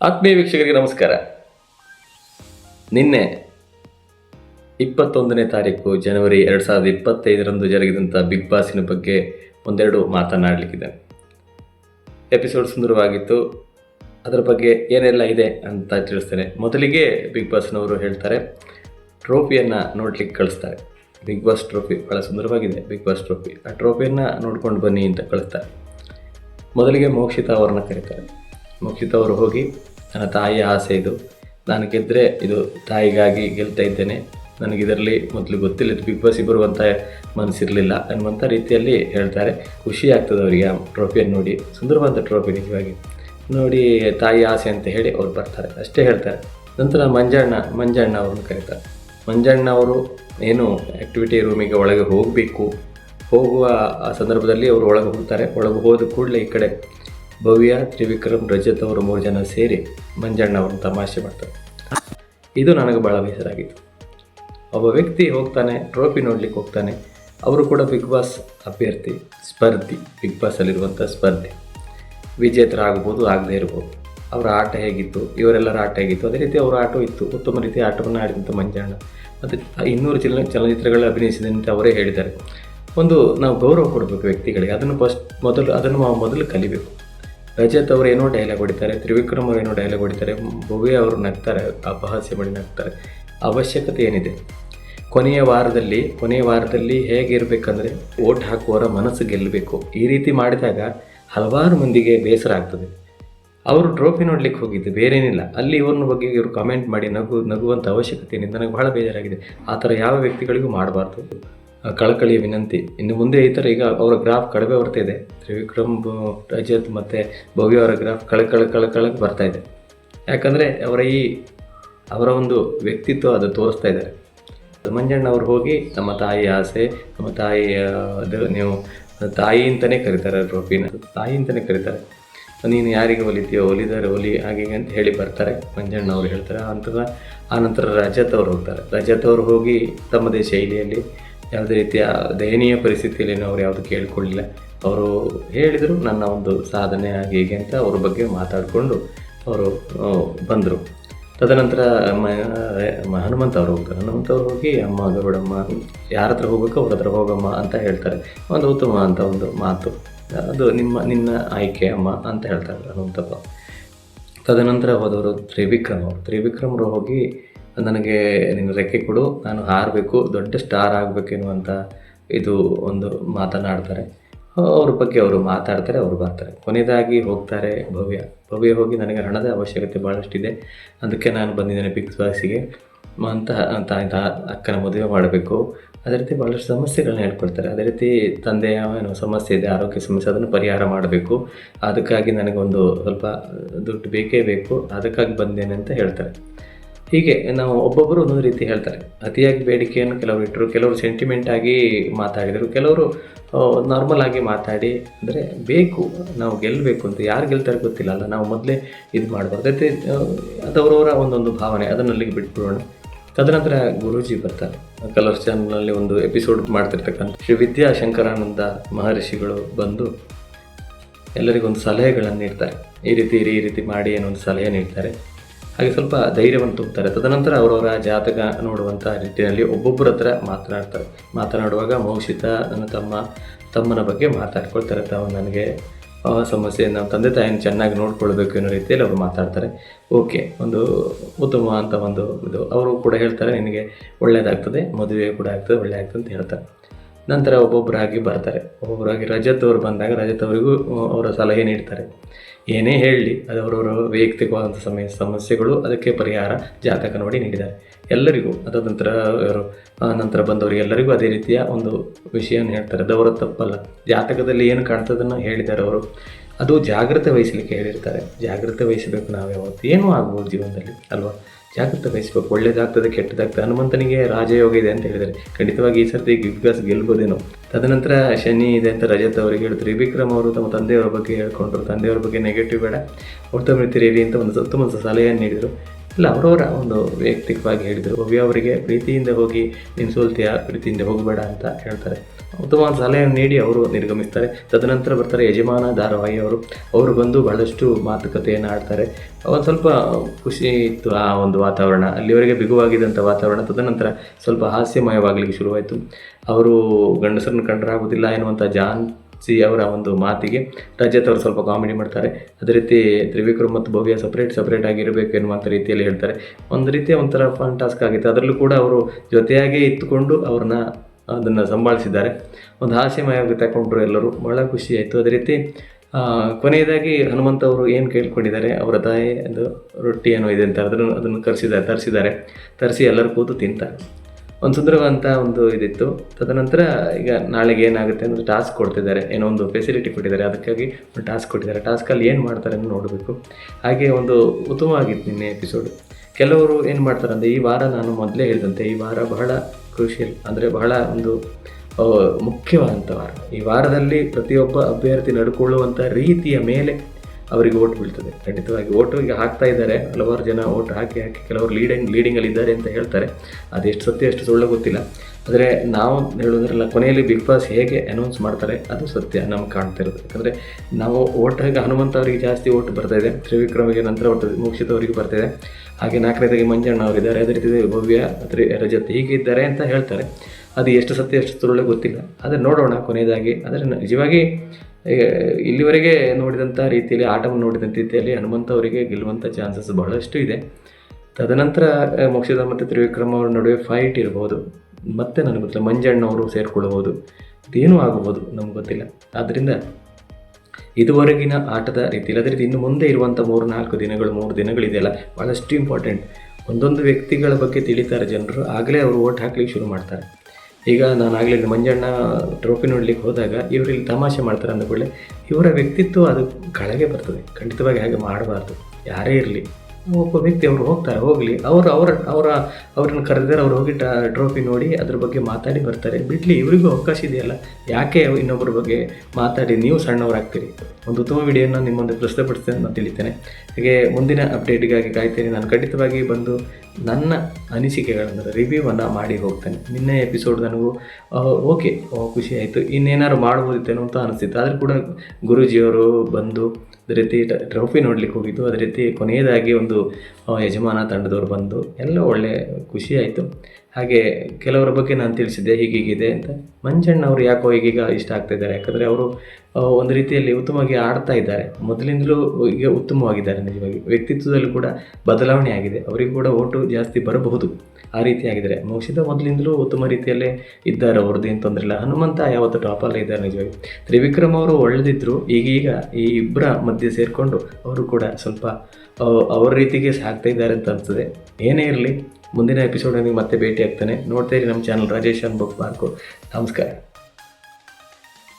ಆತ್ಮೀಯ ವೀಕ್ಷಕರಿಗೆ ನಮಸ್ಕಾರ. ನಿನ್ನೆ ಇಪ್ಪತ್ತೊಂದನೇ ತಾರೀಕು ಜನವರಿ ಎರಡು ಸಾವಿರದ ಇಪ್ಪತ್ತೈದರಂದು ಜರುಗಿದಂಥ ಬಿಗ್ ಬಾಸಿನ ಬಗ್ಗೆ ಒಂದೆರಡು ಮಾತನಾಡಲಿಕ್ಕಿದೆ ಎಪಿಸೋಡ್ ಸುಂದರವಾಗಿತ್ತು. ಅದರ ಬಗ್ಗೆ ಏನೆಲ್ಲ ಇದೆ ಅಂತ ತಿಳಿಸ್ತೇನೆ. ಮೊದಲಿಗೆ ಬಿಗ್ ಬಾಸ್ನವರು ಹೇಳ್ತಾರೆ ಟ್ರೋಫಿಯನ್ನು ನೋಡ್ಲಿಕ್ಕೆ ಕಳಿಸ್ತಾರೆ. ಬಿಗ್ ಬಾಸ್ ಟ್ರೋಫಿ ಭಾಳ ಸುಂದರವಾಗಿದೆ. ಬಿಗ್ ಬಾಸ್ ಟ್ರೋಫಿ ಆ ಟ್ರೋಫಿಯನ್ನು ನೋಡ್ಕೊಂಡು ಬನ್ನಿ ಅಂತ ಕಳಿಸ್ತಾರೆ. ಮೊದಲಿಗೆ ಮೋಕ್ಷಿತಾ ಅವ್ರನ್ನ ಕರೀತಾರೆ. ಅವರು ಹೋಗಿ ನನ್ನ ತಾಯಿಯ ಆಸೆ ಇದು. ನಾನು ಗೆದ್ದರೆ ಇದು ತಾಯಿಗಾಗಿ ಗೆಲ್ತಾ ಇದ್ದೇನೆ. ನನಗೆ ಇದರಲ್ಲಿ ಮೊದಲು ಗೊತ್ತಿಲ್ಲ ಬಿಗ್ ಬಾಸಿಗೆ ಬರುವಂಥ ಮನಸ್ಸಿರಲಿಲ್ಲ ಅನ್ನುವಂಥ ರೀತಿಯಲ್ಲಿ ಹೇಳ್ತಾರೆ. ಖುಷಿ ಆಗ್ತದೆ ಅವರಿಗೆ ಆ ಟ್ರೋಫಿಯನ್ನು ನೋಡಿ. ಸುಂದರವಾದ ಟ್ರೋಫಿ ನಿಜವಾಗಿ. ನೋಡಿ, ತಾಯಿ ಆಸೆ ಅಂತ ಹೇಳಿ ಅವ್ರು ಬರ್ತಾರೆ. ಅಷ್ಟೇ ಹೇಳ್ತಾರೆ. ನಂತರ ಮಂಜಣ್ಣ ಮಂಜಣ್ಣ ಅವ್ರನ್ನ ಕರೀತಾರೆ. ಮಂಜಣ್ಣ ಅವರು ಏನು ಆ್ಯಕ್ಟಿವಿಟಿ ರೂಮಿಗೆ ಒಳಗೆ ಹೋಗಬೇಕು. ಹೋಗುವ ಸಂದರ್ಭದಲ್ಲಿ ಅವರು ಒಳಗೆ ಹೋಗ್ತಾರೆ. ಒಳಗೆ ಹೋದ ಕೂಡಲೇ ಈ ಕಡೆ ಭವ್ಯ ತ್ರಿವಿಕ್ರಮ್ ರಜತ್ ಅವರು ಮೂರು ಜನ ಸೇರಿ ಮಂಜಣ್ಣ ಅವ್ರನ್ನ ತಮಾಷೆ ಮಾಡ್ತಾರೆ. ಇದು ನನಗೆ ಭಾಳ ಬೇಸರ ಆಗಿತ್ತು ಒಬ್ಬ ವ್ಯಕ್ತಿ ಹೋಗ್ತಾನೆ, ಟ್ರೋಫಿ ನೋಡ್ಲಿಕ್ಕೆ ಹೋಗ್ತಾನೆ. ಅವರು ಕೂಡ ಬಿಗ್ ಬಾಸ್ ಅಭ್ಯರ್ಥಿ, ಸ್ಪರ್ಧಿ, ಬಿಗ್ ಬಾಸಲ್ಲಿರುವಂಥ ಸ್ಪರ್ಧಿ. ವಿಜೇತರಾಗ್ಬೋದು ಆಗದೇ ಇರ್ಬೋದು. ಅವರ ಆಟ ಹೇಗಿತ್ತು, ಇವರೆಲ್ಲರ ಆಟ ಹೇಗಿತ್ತು, ಅದೇ ರೀತಿ ಅವರ ಆಟೋ ಇತ್ತು. ಉತ್ತಮ ರೀತಿಯ ಆಟವನ್ನು ಆಡಿದಂಥ ಮಂಜಣ್ಣ. ಮತ್ತು ಇನ್ನೂರು ಚಲನ ಚಲನಚಿತ್ರಗಳು ಅಭಿನಯಿಸಿದಂತೆ ಅವರೇ ಹೇಳಿದ್ದಾರೆ. ಒಂದು ನಾವು ಗೌರವ ಕೊಡಬೇಕು ವ್ಯಕ್ತಿಗಳಿಗೆ. ಅದನ್ನು ಫಸ್ಟ್ ಮೊದಲು, ಅದನ್ನು ನಾವು ಮೊದಲು ಕಲಿಬೇಕು. ರಜತ್ ಅವರು ಏನೋ ಡೈಲಾಗ್ ಹೊಡಿತಾರೆ, ತ್ರಿವಿಕ್ರಮ್ ಅವರು ಏನೋ ಡೈಲಾಗ್ ಹೊಡಿತಾರೆ, ಭವ್ಯ ಅವರು ನಗ್ತಾರೆ, ಅಪಹಾಸ್ಯ ಮಾಡಿ ನಗ್ತಾರೆ. ಅವಶ್ಯಕತೆ ಏನಿದೆ? ಕೊನೆಯ ವಾರದಲ್ಲಿ ಕೊನೆಯ ವಾರದಲ್ಲಿ ಹೇಗಿರಬೇಕಂದ್ರೆ ಓಟ್ ಹಾಕುವವರ ಮನಸ್ಸು ಗೆಲ್ಲಬೇಕು. ಈ ರೀತಿ ಮಾಡಿದಾಗ ಹಲವಾರು ಮಂದಿಗೆ ಬೇಸರ ಆಗ್ತದೆ. ಅವರು ಟ್ರೋಫಿ ನೋಡ್ಲಿಕ್ಕೆ ಹೋಗಿದ್ದು, ಬೇರೇನಿಲ್ಲ. ಅಲ್ಲಿ ಇವ್ರನ್ನ ಬಗ್ಗೆ ಇವರು ಕಮೆಂಟ್ ಮಾಡಿ ನಗು ನಗುವಂಥ ಅವಶ್ಯಕತೆ ಏನಿದೆ? ನನಗೆ ಬಹಳ ಬೇಜಾರಾಗಿದೆ. ಆ ಥರ ಯಾವ ವ್ಯಕ್ತಿಗಳಿಗೂ ಮಾಡಬಾರ್ದು. ಕಳಕಳಿಯ ವಿನಂತಿ. ಇನ್ನು ಮುಂದೆ ಈ ಥರ ಈಗ ಅವರ ಗ್ರಾಫ್ ಕಡಿಮೆ ಬರ್ತಾ ಇದೆ. ತ್ರಿವಿಕ್ರಮ್, ರಜತ್ ಮತ್ತು ಭವ್ಯ ಅವರ ಗ್ರಾಫ್ ಕಳಕಳ ಕಳಕಳಕ್ಕೆ ಕಳ ಕಳಕ್ಕೆ ಬರ್ತಾ ಇದೆ. ಯಾಕಂದರೆ ಅವರ ಈ, ಅವರ ಒಂದು ವ್ಯಕ್ತಿತ್ವ ಅದು ತೋರಿಸ್ತಾ ಇದ್ದಾರೆ. ಮಂಜಣ್ಣ ಅವ್ರು ಹೋಗಿ ನಮ್ಮ ತಾಯಿ ಆಸೆ ನಮ್ಮ ತಾಯಿಯ ಅದು ನೀವು, ತಾಯಿ ಅಂತಲೇ ಕರೀತಾರೆ ಟ್ರೋಫಿನ ತಾಯಿ ಅಂತಲೇ ಕರೀತಾರೆ. ನೀನು ಯಾರಿಗೆ ಒಲಿತೀಯೋ, ಒಲಿದಾರೆ, ಒಲಿ, ಹಾಗೆ ಅಂತ ಹೇಳಿ ಬರ್ತಾರೆ. ಮಂಜಣ್ಣ ಅವರು ಹೇಳ್ತಾರೆ ಅಂತ ಆ ನಂತರ ರಜತ್ ಅವರು ಹೋಗ್ತಾರೆ. ರಜತ್ ಅವರು ಹೋಗಿ ತಮ್ಮದೇ ಶೈಲಿಯಲ್ಲಿ ಯಾವುದೇ ರೀತಿಯ ದಯನೀಯ ಪರಿಸ್ಥಿತಿಯಲ್ಲಿ ಅವ್ರು ಯಾವುದು ಕೇಳಿಕೊಳ್ಳಿಲ್ಲ. ಅವರು ಹೇಳಿದರು, ನನ್ನ ಒಂದು ಸಾಧನೆ ಹಾಗೆ ಅಂತ ಅವ್ರ ಬಗ್ಗೆ ಮಾತಾಡಿಕೊಂಡು ಅವರು ಬಂದರು. ತದನಂತರ ಮ- ಹನುಮಂತ ಅವರು ಹೋಗ್ತಾರೆ. ಹನುಮಂತ ಅವರು ಹೋಗಿ, ಅಮ್ಮ, ಗರುಡಮ್ಮ, ಯಾರ ಹತ್ರ ಹೋಗ್ಬೇಕು ಅವ್ರ ಹತ್ರ ಹೋಗಮ್ಮ ಅಂತ ಹೇಳ್ತಾರೆ. ಒಂದು ಉತ್ತಮ ಅಂತ ಒಂದು ಮಾತು. ಅದು ನಿಮ್ಮ, ನಿನ್ನ ಆಯ್ಕೆ, ಅಮ್ಮ ಅಂತ ಹೇಳ್ತಾರೆ ಹನುಮಂತಪ್ಪ. ತದನಂತರ ಹೋದವರು ತ್ರಿವಿಕ್ರಮ್ ಅವರು. ತ್ರಿವಿಕ್ರಮರು ಹೋಗಿ ನನಗೆ ನಿನ್ನ ರೆಕ್ಕೆ ಕೊಡು, ನಾನು ಹಾರಬೇಕು, ದೊಡ್ಡ ಸ್ಟಾರ್ ಆಗಬೇಕೆನ್ನುವಂಥ ಇದು ಒಂದು ಮಾತನಾಡ್ತಾರೆ. ಅವ್ರ ಬಗ್ಗೆ ಅವರು ಮಾತಾಡ್ತಾರೆ, ಅವರು ಬರ್ತಾರೆ. ಕೊನೆಯದಾಗಿ ಹೋಗ್ತಾರೆ ಭವ್ಯ. ಭವ್ಯ ಹೋಗಿ ನನಗೆ ಹಣದ ಅವಶ್ಯಕತೆ ಭಾಳಷ್ಟಿದೆ ಅದಕ್ಕೆ ನಾನು ಬಂದಿದ್ದೇನೆ ಬಿಗ್ ಬಾಸಿಗೆ ಅಂತ ಅಂತ ಅಕ್ಕನ ಮದುವೆ ಮಾಡಬೇಕು. ಅದೇ ರೀತಿ ಭಾಳಷ್ಟು ಸಮಸ್ಯೆಗಳನ್ನ ಹೇಳ್ಕೊಡ್ತಾರೆ. ಅದೇ ರೀತಿ ತಂದೆಯ ಏನೋ ಸಮಸ್ಯೆ ಇದೆ, ಆರೋಗ್ಯ ಸಮಸ್ಯೆ, ಅದನ್ನು ಪರಿಹಾರ ಮಾಡಬೇಕು. ಅದಕ್ಕಾಗಿ ನನಗೊಂದು ಸ್ವಲ್ಪ ದುಡ್ಡು ಬೇಕೇ ಬೇಕು. ಅದಕ್ಕಾಗಿ ಬಂದೇನೆ ಅಂತ ಹೇಳ್ತಾರೆ. ಹೀಗೆ ನಾವು ಒಬ್ಬೊಬ್ಬರು ಒಂದೊಂದು ರೀತಿ ಹೇಳ್ತಾರೆ. ಅತಿಯಾಗಿ ಬೇಡಿಕೆಯನ್ನು ಕೆಲವರು ಇಟ್ಟರು, ಕೆಲವರು ಸೆಂಟಿಮೆಂಟ್ ಆಗಿ ಮಾತಾಡಿದರು, ಕೆಲವರು ನಾರ್ಮಲ್ ಆಗಿ ಮಾತಾಡಿ ಅಂದರೆ ಬೇಕು, ನಾವು ಗೆಲ್ಲಬೇಕು ಅಂತ ಯಾರು ಗೆಲ್ತಾರೆ ಗೊತ್ತಿಲ್ಲ ಅಲ್ಲ, ನಾವು ಮೊದಲೇ ಇದು ಮಾಡಬಾರ್ದು. ಅದೇ ಅದವರವರ ಒಂದೊಂದು ಭಾವನೆ, ಅದನ್ನು ಅಲ್ಲಿಗೆ ಬಿಟ್ಬಿಡೋಣ. ತದನಂತರ ಗುರೂಜಿ ಬರ್ತಾರೆ. ಕಲರ್ಸ್ ಚಾನಲ್ನಲ್ಲಿ ಒಂದು ಎಪಿಸೋಡ್ ಮಾಡ್ತಿರ್ತಕ್ಕಂಥ ಶ್ರೀ ವಿದ್ಯಾ ಶಂಕರಾನಂದ ಮಹರ್ಷಿಗಳು ಬಂದು ಎಲ್ಲರಿಗೊಂದು ಸಲಹೆಗಳನ್ನು ನೀಡ್ತಾರೆ. ಈ ರೀತಿ ಈ ರೀತಿ ಮಾಡಿ ಒಂದು ಸಲಹೆ ನೀಡ್ತಾರೆ. ಹಾಗೆ ಸ್ವಲ್ಪ ಧೈರ್ಯವನ್ನು ತುಂಬುತ್ತಾರೆ ತದನಂತರ ಅವರವರ ಜಾತಕ ನೋಡುವಂಥ ನಿಟ್ಟಿನಲ್ಲಿ ಒಬ್ಬೊಬ್ಬರ ಹತ್ರ ಮಾತನಾಡ್ತಾರೆ. ಮಾತನಾಡುವಾಗ ಮೌಷಿತ ನನ್ನ ತಮ್ಮ ತಮ್ಮನ ಬಗ್ಗೆ ಮಾತಾಡ್ಕೊಳ್ತಾರೆ. ತಾವು ನನಗೆ ಸಮಸ್ಯೆ ನಮ್ಮ ತಂದೆ ತಾಯಿನ ಚೆನ್ನಾಗಿ ನೋಡ್ಕೊಳ್ಬೇಕು ಅನ್ನೋ ರೀತಿಯಲ್ಲಿ ಅವರು ಮಾತಾಡ್ತಾರೆ. ಓಕೆ, ಒಂದು ಉತ್ತಮ ಅಂತ ಒಂದು ಇದು. ಅವರು ಕೂಡ ಹೇಳ್ತಾರೆ, ನಿನಗೆ ಒಳ್ಳೆಯದಾಗ್ತದೆ ಮದುವೆ ಕೂಡ ಆಗ್ತದೆ, ಒಳ್ಳೆ ಆಗ್ತದೆ ಅಂತ ಹೇಳ್ತಾರೆ. ನಂತರ ಒಬ್ಬೊಬ್ಬರಾಗಿ ಬರ್ತಾರೆ. ಒಬ್ಬೊಬ್ಬರಾಗಿ ರಜತ್ ಅವರು ಬಂದಾಗ ರಜತ್ ಅವರಿಗೂ ಅವರ ಸಲಹೆ ನೀಡ್ತಾರೆ. ಏನೇ ಹೇಳಲಿ ಅದು ಅವರವರ ವೈಯಕ್ತಿಕವಾದಂಥ ಸಮಯ, ಸಮಸ್ಯೆಗಳು, ಅದಕ್ಕೆ ಪರಿಹಾರ ಜಾತಕ ನೋಡಿ ನೀಡಿದ್ದಾರೆ. ಎಲ್ಲರಿಗೂ ಅದಾದ ನಂತರ ನಂತರ ಬಂದವರು ಎಲ್ಲರಿಗೂ ಅದೇ ರೀತಿಯ ಒಂದು ವಿಷಯವನ್ನು ಹೇಳ್ತಾರೆ. ಅವರ ತಪ್ಪಲ್ಲ. ಜಾತಕದಲ್ಲಿ ಏನು ಕಾಣ್ತದನ್ನು ಹೇಳಿದ್ದಾರೆ ಅವರು. ಅದು ಜಾಗ್ರತೆ ವಹಿಸಲಿಕ್ಕೆ ಹೇಳಿರ್ತಾರೆ. ಜಾಗ್ರತೆ ವಹಿಸಬೇಕು ನಾವು ಯಾವತ್ತು. ಏನೂ ಆಗ್ಬೋದು ಜೀವನದಲ್ಲಿ, ಅಲ್ವಾ? ಜಾಗ್ರತೆ ವಹಿಸಬೇಕು ಒಳ್ಳೇದಾಗ್ತದೆ, ಕೆಟ್ಟದಾಗ್ತದೆ? ಹನುಮಂತನಿಗೆ ರಾಜಯೋಗ ಇದೆ ಅಂತ ಹೇಳಿದರೆ ಖಂಡಿತವಾಗಿ ಈ ಸರ್ತಿ ಬಿಗ್ ಬಾಸ್ ಗೆಲ್ಬೋದೇನೋ. ತದನಂತರ ಶನಿ ಇದೆ ಅಂತ ರಜತ್ ಅವರಿಗೆ ಹೇಳಿದ್ರು ವಿಕ್ರಮ್ ಅವರು ತಮ್ಮ ತಂದೆಯವರ ಬಗ್ಗೆ ಹೇಳ್ಕೊಂಡ್ರು. ತಂದೆಯವರ ಬಗ್ಗೆ ನೆಗೆಟಿವ್ ಬೇಡ. ಉತ್ತಮ ರೀತಿ ಇರಿ ಅಂತ ಒಂದು ಸುತ್ತಮುತ್ತ ಸಲಹೆಯನ್ನು ನೀಡಿದರು. ಇಲ್ಲ, ಅವರವರ ಒಂದು ವೈಯಕ್ತಿಕವಾಗಿ ಹೇಳಿದರು. ಭವ್ಯ ಅವರಿಗೆ ಪ್ರೀತಿಯಿಂದ ಹೋಗಿ ನೀನು ಸೋಲ್ತೀಯ ಪ್ರೀತಿಯಿಂದ ಹೋಗಬೇಡ ಅಂತ ಹೇಳ್ತಾರೆ. ಉತ್ತಮ ಸಲಹೆಯನ್ನು ನೀಡಿ ಅವರು ನಿರ್ಗಮಿಸ್ತಾರೆ. ತದನಂತರ ಬರ್ತಾರೆ ಯಜಮಾನ ಧಾರಾವಾಹಿ ಅವರು. ಅವರು ಬಂದು ಬಹಳಷ್ಟು ಮಾತುಕತೆಯನ್ನು ಆಡ್ತಾರೆ. ಒಂದು ಸ್ವಲ್ಪ ಖುಷಿ ಇತ್ತು ಆ ಒಂದು ವಾತಾವರಣ. ಅಲ್ಲಿವರೆಗೆ ಬಿಗುವಾಗಿದ್ದಂಥ ವಾತಾವರಣ. ತದನಂತರ ಸ್ವಲ್ಪ ಹಾಸ್ಯಮಯವಾಗಲಿಕ್ಕೆ ಶುರುವಾಯಿತು. ಅವರು ಗಂಡಸರನ್ನು ಕಂಡರಾಗುವುದಿಲ್ಲ ಎನ್ನುವಂಥ ಜಾನ್ಸಿ ಅವರ ಒಂದು ಮಾತಿಗೆ ರಜತ್ ಅವರು ಸ್ವಲ್ಪ ಕಾಮಿಡಿ ಮಾಡ್ತಾರೆ. ಅದೇ ರೀತಿ ತ್ರಿವಿಕ್ರಮ್ ಮತ್ತು ಭವ್ಯ ಸಪ್ರೇಟ್ ಸಪ್ರೇಟ್ ಆಗಿರಬೇಕು ಎನ್ನುವಂಥ ರೀತಿಯಲ್ಲಿ ಹೇಳ್ತಾರೆ. ಒಂದು ರೀತಿಯ ಒಂಥರ ಫನ್ ಟಾಸ್ಕ್ ಆಗಿತ್ತು. ಅದರಲ್ಲೂ ಕೂಡ ಅವರು ಜೊತೆಯಾಗೇ ಇತ್ತುಕೊಂಡು ಅವ್ರನ್ನ ಅದನ್ನು ಸಂಭಾಳಿಸಿದ್ದಾರೆ. ಒಂದು ಹಾಸ್ಯಮಯವಾಗಿ ತಗೊಂಡ್ರು ಎಲ್ಲರೂ. ಭಾಳ ಖುಷಿ ಆಯಿತು. ಅದೇ ರೀತಿ ಕೊನೆಯದಾಗಿ ಹನುಮಂತ ಅವರು ಏನು ಕೇಳ್ಕೊಂಡಿದ್ದಾರೆ? ಅವರ ತಾಯಿ ಅದು ರೊಟ್ಟಿ ಏನೋ ಇದೆ ಅಂತ ಅದನ್ನು ಅದನ್ನು ಕರೆಸಿದ್ದಾರೆ ತರಿಸಿದ್ದಾರೆ. ತರಿಸಿ ಎಲ್ಲರೂ ಕೂತು ತಿಂತಾರೆ. ಒಂದು ಸುಂದರವಾದಂಥ ಒಂದು ಇದಿತ್ತು. ತದನಂತರ ಈಗ ನಾಳೆಗೆ ಏನಾಗುತ್ತೆ ಅಂದರೆ ಟಾಸ್ಕ್ ಕೊಡ್ತಿದ್ದಾರೆ. ಏನೋ ಒಂದು ಫೆಸಿಲಿಟಿ ಕೊಟ್ಟಿದ್ದಾರೆ. ಅದಕ್ಕಾಗಿ ಒಂದು ಟಾಸ್ಕ್ ಕೊಟ್ಟಿದ್ದಾರೆ. ಟಾಸ್ಕಲ್ಲಿ ಏನು ಮಾಡ್ತಾರೆ ಅಂತ ನೋಡಬೇಕು. ಹಾಗೆ ಒಂದು ಉತ್ತಮವಾಗಿತ್ತು ನಿನ್ನೆ ಎಪಿಸೋಡ್ ಕೆಲವರು ಏನು ಮಾಡ್ತಾರೆ ಅಂದರೆ, ಈ ವಾರ ನಾನು ಮೊದಲೇ ಹೇಳಿದಂತೆ, ಈ ವಾರ ಬಹಳ ಕ್ರೂಷಿಯಲ್ ಅಂದರೆ ಬಹಳ ಒಂದು ಮುಖ್ಯವಾದಂಥ ವಾರ. ಈ ವಾರದಲ್ಲಿ ಪ್ರತಿಯೊಬ್ಬ ಅಭ್ಯರ್ಥಿ ನಡ್ಕೊಳ್ಳುವಂಥ ರೀತಿಯ ಮೇಲೆ ಅವರಿಗೆ ಓಟ್ ಬೀಳ್ತದೆ. ಖಂಡಿತವಾಗಿ ಓಟಿಗೆ ಹಾಕ್ತಾ ಇದ್ದಾರೆ, ಹಲವಾರು ಜನ ಓಟ್ ಹಾಕಿ ಹಾಕಿ ಕೆಲವರು ಲೀಡಿಂಗ್ ಲೀಡಿಂಗಲ್ಲಿ ಇದ್ದಾರೆ ಅಂತ ಹೇಳ್ತಾರೆ. ಅದೆಷ್ಟು ಸತ್ಯ, ಎಷ್ಟು ಸುಳ್ಳು ಗೊತ್ತಿಲ್ಲ. ಆದರೆ ನಾವು ಹೇಳೋದ್ರಲ್ಲ ಕೊನೆಯಲ್ಲಿ ಬಿಗ್ ಬಾಸ್ ಹೇಗೆ ಅನೌನ್ಸ್ ಮಾಡ್ತಾರೆ, ಅದು ಸತ್ಯ ನಮ್ಗೆ ಕಾಣ್ತಾ ಇರೋದು. ಯಾಕಂದರೆ ನಾವು ಓಟ್ ಈಗ ಹನುಮಂತ ಅವರಿಗೆ ಜಾಸ್ತಿ ಓಟ್ ಬರ್ತಾ ಇದೆ. ತ್ರಿವಿಕ್ರಮಿಗೆ ನಂತರ ಓಟ್ ಮೋಕ್ಷಿತ ಅವರಿಗೆ ಬರ್ತಿದೆ ಹಾಗೆ ನಾಲ್ಕನೇದಾಗಿ ಮಂಜಣ್ಣ ಅವರಿದ್ದಾರೆ. ಅದೇ ರೀತಿ ಭವ್ಯ ರಜತ್ ಹೀಗೆ ಇದ್ದಾರೆ ಅಂತ ಹೇಳ್ತಾರೆ. ಅದು ಎಷ್ಟು ಸತ್ಯ, ಎಷ್ಟು ಸುಳ್ಳು ಗೊತ್ತಿಲ್ಲ. ಆದರೆ ನೋಡೋಣ ಕೊನೆಯದಾಗಿ. ಆದರೆ ನಿಜವಾಗಿ ಇಲ್ಲಿವರೆಗೆ ನೋಡಿದಂಥ ರೀತಿಯಲ್ಲಿ, ಆಟವನ್ನು ನೋಡಿದಂಥ ರೀತಿಯಲ್ಲಿ ಹನುಮಂತ ಅವರಿಗೆ ಗೆಲ್ಲುವಂಥ ಚಾನ್ಸಸ್ ಬಹಳಷ್ಟು ಇದೆ. ತದನಂತರ ಮೋಕ್ಷದ ಮತ್ತು ತ್ರಿವಿಕ್ರಮ ಅವರ ನಡುವೆ ಫೈಟ್ ಇರ್ಬೋದು ಮತ್ತೆ ನನಗೆ ಗೊತ್ತಿಲ್ಲ, ಮಂಜಣ್ಣವರು ಸೇರಿಕೊಳ್ಳಬಹುದು. ಇದೇನೂ ಆಗಬಹುದು, ನಮ್ಗೆ ಗೊತ್ತಿಲ್ಲ. ಆದ್ದರಿಂದ, ಇದುವರೆಗಿನ ಆಟದ ರೀತಿಯಲ್ಲಿ, ಅದೇ ರೀತಿ ಇನ್ನು ಮುಂದೆ ಇರುವಂಥ ಮೂರು ನಾಲ್ಕು ದಿನಗಳು, ಮೂರು ದಿನಗಳಿದೆಯಲ್ಲ ಭಾಳಷ್ಟು ಇಂಪಾರ್ಟೆಂಟ್ ಒಂದೊಂದು ವ್ಯಕ್ತಿಗಳ ಬಗ್ಗೆ ತಿಳಿತಾರೆ ಜನರು. ಆಗಲೇ ಅವರು ಓಟ್ ಹಾಕ್ಲಿಕ್ಕೆ ಶುರು ಮಾಡ್ತಾರೆ. ಈಗ ನಾನು ಆಗಲೇ ಮಂಜಣ್ಣ ಟ್ರೋಫಿ ನೋಡ್ಲಿಕ್ಕೆ ಹೋದಾಗ ಇವರು ಇಲ್ಲಿ ತಮಾಷೆ ಮಾಡ್ತಾರೆ ಅಂದ ಕೂಡಲೇ ಇವರ ವ್ಯಕ್ತಿತ್ವ ಅದು ಕಳೆಗೆ ಬರ್ತದೆ. ಖಂಡಿತವಾಗಿ ಹಾಗೆ ಮಾಡಬಾರ್ದು. ಯಾರೇ ಇರಲಿ. ಒಬ್ಬ ವ್ಯಕ್ತಿ ಅವರು ಹೋಗ್ತಾರೆ, ಹೋಗಲಿ. ಅವರು ಅವರ ಅವರ ಅವ್ರನ್ನ ಕರೆದರೆ ಅವ್ರು ಹೋಗಿ ಟ್ರೋಫಿ ನೋಡಿ ಅದ್ರ ಬಗ್ಗೆ ಮಾತಾಡಿ ಬರ್ತಾರೆ. ಬಿಡ್ಲಿ, ಇವರಿಗೂ ಅವಕಾಶ ಇದೆಯಲ್ಲ. ಯಾಕೆ ಇನ್ನೊಬ್ಬರ ಬಗ್ಗೆ ಮಾತಾಡಿ ನೀವು ಸಣ್ಣವರಾಗ್ತೀರಿ? ಒಂದು ಉತ್ತಮ ವಿಡಿಯೋನ ನಿಮ್ಮೊಂದು ಮುಂದೆ ಪ್ರಸ್ತುತಪಡಿಸ್ತೇನೆ ನಾನು ತಿಳಿತೇನೆ. ಹಾಗೆ ಮುಂದಿನ ಅಪ್ಡೇಟ್ಗಾಗಿ ಕಾಯ್ತೇನೆ. ನಾನು ಖಂಡಿತವಾಗಿ ಬಂದು ನನ್ನ ಅನಿಸಿಕೆಗಳನ್ನು ರಿವ್ಯೂವನ್ನು ಮಾಡಿ ಹೋಗ್ತೇನೆ. ನಿನ್ನೆ ಎಪಿಸೋಡ್ ನನಗೂ ಓಕೆ ಖುಷಿ ಆಯಿತು. ಇನ್ನೇನಾದ್ರು ಮಾಡ್ಬೋದಿತ್ತೇನೋ ಅಂತ ಅನಿಸ್ತಿತ್ತು ಆದರೂ ಕೂಡ ಗುರುಜಿಯವರು ಬಂದು ಅದೇ ರೀತಿ ಟ್ರೋಫಿ ನೋಡ್ಲಿಕ್ಕೆ ಹೋಗಿದ್ದು. ಅದೇ ರೀತಿ ಕೊನೆಯದಾಗಿ ಒಂದು ಯಜಮಾನ ತಂಡದವರು ಬಂದು, ಎಲ್ಲ ಒಳ್ಳೆ ಖುಷಿ ಆಯಿತು. ಹಾಗೆ ಕೆಲವರ ಬಗ್ಗೆ ನಾನು ತಿಳಿಸಿದ್ದೆ ಹೀಗೀಗಿದೆ ಅಂತ. ಮಂಜಣ್ಣ ಅವರು ಯಾಕೋ ಈಗೀಗ ಇಷ್ಟ ಆಗ್ತಾ ಇದ್ದಾರೆ, ಯಾಕಂದರೆ ಅವರು ಒಂದು ರೀತಿಯಲ್ಲಿ ಉತ್ತಮವಾಗಿ ಆಡ್ತಾ ಇದ್ದಾರೆ. ಮೊದಲಿಂದಲೂ ಈಗ ಉತ್ತಮವಾಗಿದ್ದಾರೆ ನಿಜವಾಗಿ. ವ್ಯಕ್ತಿತ್ವದಲ್ಲೂ ಕೂಡ ಬದಲಾವಣೆ ಆಗಿದೆ. ಅವರಿಗೂ ಕೂಡ ಓಟು ಜಾಸ್ತಿ ಬರಬಹುದು ಆ ರೀತಿ ಆಗಿದ್ದಾರೆ. ಮೋಕ್ಷಿತ ಮೊದಲಿಂದಲೂ ಉತ್ತಮ ರೀತಿಯಲ್ಲೇ ಇದ್ದಾರೆ ಅವ್ರದ್ದು, ಏನು ತೊಂದರೆ ಇಲ್ಲ. ಹನುಮಂತ ಯಾವತ್ತೂ ಟಾಪಲ್ಲೇ ಇದ್ದಾರೆ ನಿಜವಾಗಿ. ತ್ರಿವಿಕ್ರಮ್ ಅವರು ಒಳ್ಳೆದಿದ್ರು ಈಗೀಗ ಈ ಇಬ್ಬರ ಮಧ್ಯೆ ಸೇರಿಕೊಂಡು ಅವರು ಕೂಡ ಸ್ವಲ್ಪ ಅವರ ಅವ್ರ ರೀತಿಗೆ ಸಾಕ್ತಾ ಇದ್ದಾರೆ ಅಂತ ಅನಿಸ್ತದೆ. ಏನೇ ಇರಲಿ ಮುಂದಿನ ಎಪಿಸೋಡ್ ಮತ್ತೆ ಭೇಟಿ ಆಗ್ತಾನೆ ನೋಡ್ತಾ ಇರಿ ನಮ್ಮ ಚಾನಲ್ ರಾಜೇಶ್ ಅನ್ಬಕ್ ಮಾರ್ಕು ನಮಸ್ಕಾರ.